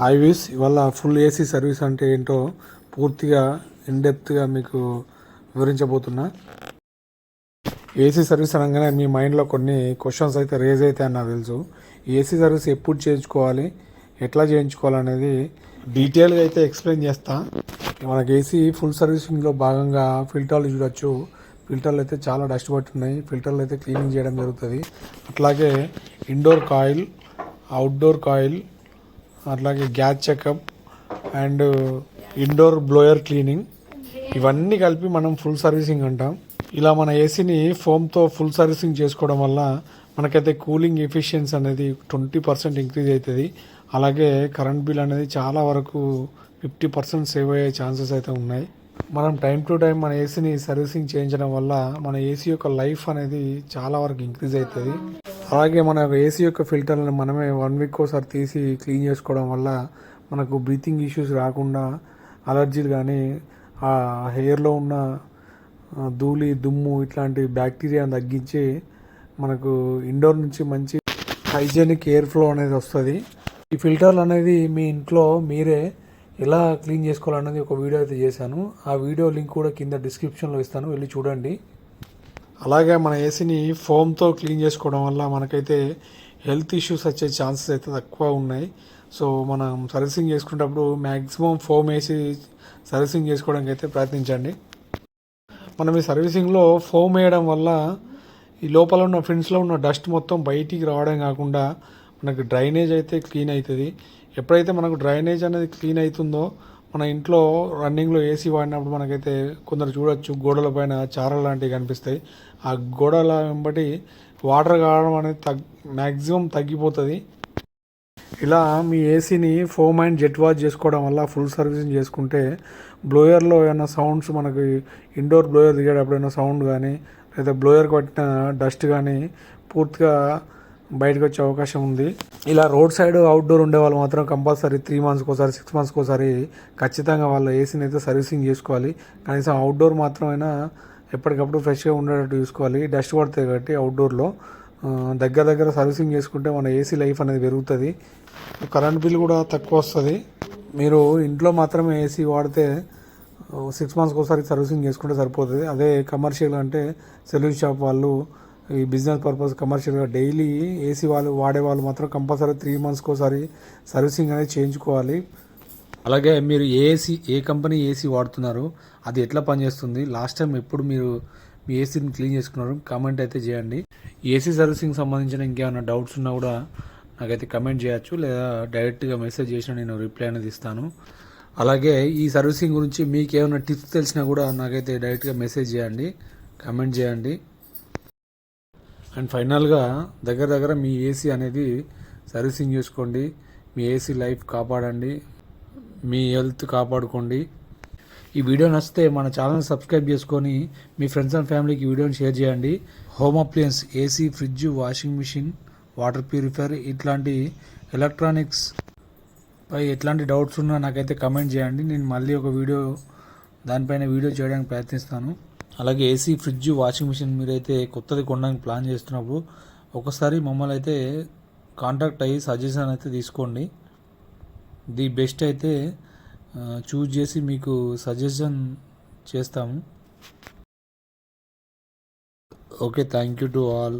Highways ఇవాళ full AC service అంటే ఏంటో పూర్తిగా ఇన్డెప్త్గా మీకు వివరించబోతున్నా. ఏసీ సర్వీస్ అనగానే మీ మైండ్లో కొన్ని క్వశ్చన్స్ అయితే రేజ్ అవుతాయని నాకు తెలుసు. ఏసీ సర్వీస్ ఎప్పుడు చేయించుకోవాలి ఎట్లా చేయించుకోవాలనేది డీటెయిల్గా అయితే ఎక్స్ప్లెయిన్ చేస్తా. మనకి ఏసీ ఫుల్ సర్వీసింగ్లో భాగంగా ఫిల్టర్లు చూడొచ్చు. ఫిల్టర్లు అయితే చాలా డస్ట్ పట్టున్నాయి ఫిల్టర్లు అయితే క్లీనింగ్ చేయడం జరుగుతుంది. అట్లాగే ఇండోర్ కాయిల్ అవుట్డోర్ కాయిల్ అట్లాగే gas checkup and indoor blower cleaning. ఇవన్నీ కలిపి మనం ఫుల్ సర్వీసింగ్ అంటాం. ఇలా మన ఏసీని ఫోమ్తో ఫుల్ సర్వీసింగ్ చేసుకోవడం వల్ల మనకైతే కూలింగ్ ఎఫిషియన్సీ అనేది ట్వంటీ పర్సెంట్ ఇంక్రీజ్ అవుతుంది అలాగే కరెంట్ బిల్ అనేది చాలా వరకు ఫిఫ్టీ పర్సెంట్ సేవ్ అయ్యే ఛాన్సెస్ అయితే ఉన్నాయి. మనం టైం టు టైం మన ఏసీని సర్వీసింగ్ చేయించడం వల్ల మన ఏసీ యొక్క లైఫ్ అనేది చాలా వరకు ఇంక్రీజ్ అవుతుంది అలాగే మన ఏసీ యొక్క ఫిల్టర్లను మనమే వన్ వీక్ ఒకసారి తీసి క్లీన్ చేసుకోవడం వల్ల మనకు బ్రీతింగ్ ఇష్యూస్ రాకుండా అలర్జీలు కానీ ఆ హెయిర్లో ఉన్న ధూళి దుమ్ము ఇట్లాంటి బ్యాక్టీరియాని తగ్గించి మనకు ఇండోర్ నుంచి మంచి హైజీనిక్ ఎయిర్ ఫ్లో అనేది వస్తుంది. ఈ ఫిల్టర్లు అనేది మీ ఇంట్లో మీరే ఎలా క్లీన్ చేసుకోవాలనేది ఒక వీడియో అయితే చేశాను. ఆ వీడియో లింక్ కూడా కింద డిస్క్రిప్షన్లో ఇస్తాను. వెళ్ళి చూడండి. అలాగే మన ఏసీని ఫోమ్తో క్లీన్ చేసుకోవడం వల్ల మనకైతే హెల్త్ ఇష్యూస్ వచ్చే ఛాన్సెస్ అయితే తక్కువ ఉన్నాయి. సో మనం సర్వీసింగ్ చేసుకునేటప్పుడు మ్యాక్సిమం ఫోమ్ వేసి సర్వీసింగ్ చేసుకోవడానికి అయితే ప్రయత్నించండి. మనం ఈ సర్వీసింగ్లో ఫోమ్ వేయడం వల్ల ఈ లోపల ఉన్న ఫ్రిడ్జ్లో ఉన్న డస్ట్ మొత్తం బయటికి రావడం కాకుండా మనకు డ్రైనేజ్ అయితే క్లీన్ అవుతుంది. ఎప్పుడైతే మనకు డ్రైనేజ్ అనేది క్లీన్ అవుతుందో మన ఇంట్లో రన్నింగ్లో ఏసీ వాడినప్పుడు మనకైతే కొందరు చూడొచ్చు గోడల పైన చారలు లాంటివి కనిపిస్తాయి. ఆ గోడల వెంబడి వాటర్ కావడం అనేది తగ్ మ్యాక్సిమం తగ్గిపోతుంది. ఇలా మీ ఏసీని ఫోమ్ అండ్ జెట్ వాష్ చేసుకోవడం వల్ల ఫుల్ సర్వీసింగ్ చేసుకుంటే బ్లోయర్లో ఏమైనా సౌండ్స్ మనకి ఇండోర్ బ్లోయర్ దిగేటప్పుడు ఏమైనా సౌండ్ కానీ లేదా బ్లోయర్ పట్టిన డస్ట్ కానీ పూర్తిగా బయటకు వచ్చే అవకాశం ఉంది. ఇలా రోడ్ సైడ్ అవుట్డోర్ ఉండే వాళ్ళు మాత్రం కంపల్సరీ త్రీ మంత్స్కి ఒకసారి సిక్స్ మంత్స్కి ఒకసారి ఖచ్చితంగా వాళ్ళ ఏసీని అయితే సర్వీసింగ్ చేసుకోవాలి. కనీసం అవుట్డోర్ మాత్రమైనా ఎప్పటికప్పుడు ఫ్రెష్గా ఉండేటట్టు చూసుకోవాలి. డస్ట్ పడుతుంది కాబట్టి అవుట్డోర్లో దగ్గర దగ్గర సర్వీసింగ్ చేసుకుంటే మన ఏసీ లైఫ్ అనేది పెరుగుతుంది. కరెంట్ బిల్ కూడా తక్కువ వస్తుంది. మీరు ఇంట్లో మాత్రమే ఏసీ వాడితే సిక్స్ మంత్స్కి ఒకసారి సర్వీసింగ్ చేసుకుంటే సరిపోతుంది. అదే కమర్షియల్ అంటే సెల్యూన్ షాప్ వాళ్ళు ఈ బిజినెస్ పర్పస్ కమర్షియల్గా డైలీ ఏసీ వాళ్ళు వాడే వాళ్ళు మాత్రం కంపల్సరీ త్రీ మంత్స్కి ఒకసారి సర్వీసింగ్ అనేది చేయించుకోవాలి. అలాగే మీరు ఏ ఏసీ ఏ కంపెనీ ఏసీ వాడుతున్నారు అది ఎట్లా పనిచేస్తుంది? లాస్ట్ టైం ఎప్పుడు మీరు మీ ఏసీని క్లీన్ చేసుకున్నారు? కామెంట్ అయితే చేయండి. ఏసీ సర్వీసింగ్ సంబంధించిన ఇంకేమైనా డౌట్స్ ఉన్నా కూడా నాకైతే కమెంట్ చేయొచ్చు లేదా డైరెక్ట్గా మెసేజ్ చేసినా నేను రిప్లై అనేది ఇస్తాను. అలాగే ఈ సర్వీసింగ్ గురించి మీకు ఏమైనా టిప్స్ తెలిసినా కూడా నాకైతే డైరెక్ట్గా మెసేజ్ చేయండి కమెంట్ చేయండి. అండ్ ఫైనల్గా దగ్గర దగ్గర మీ ఏసీ అనేది సర్వీసింగ్ చేసుకోండి. మీ ఏసీ లైఫ్ కాపాడండి. మీ హెల్త్ కాపాడుకోండి. ఈ వీడియో నచ్చితే మన ఛానల్ సబ్స్క్రైబ్ చేసుకొని మీ ఫ్రెండ్స్ అండ్ ఫ్యామిలీకి వీడియోని షేర్ చేయండి. Home appliance AC fridge washing machine water purifier ఇట్లాంటి ఎలక్ట్రానిక్స్ పై ఎట్లాంటి డౌట్స్ ఉన్నా నాకైతే కమెంట్ చేయండి. నేను మళ్ళీ ఒక వీడియో దానిపైన వీడియో చేయడానికి ప్రయత్నిస్తాను. అలాగే ఏసీ ఫ్రిడ్జ్ వాషింగ్ మిషన్ మీరైతే కొత్తది కొనడానికి ప్లాన్ చేస్తున్నప్పుడు ఒకసారి మమ్మల్ని అయితే కాంటాక్ట్ అయ్యి సజెషన్ అయితే తీసుకోండి. ది బెస్ట్ అయితే చూజ్ చేసి మీకు సజెషన్ చేస్తాము. Okay thank you to all.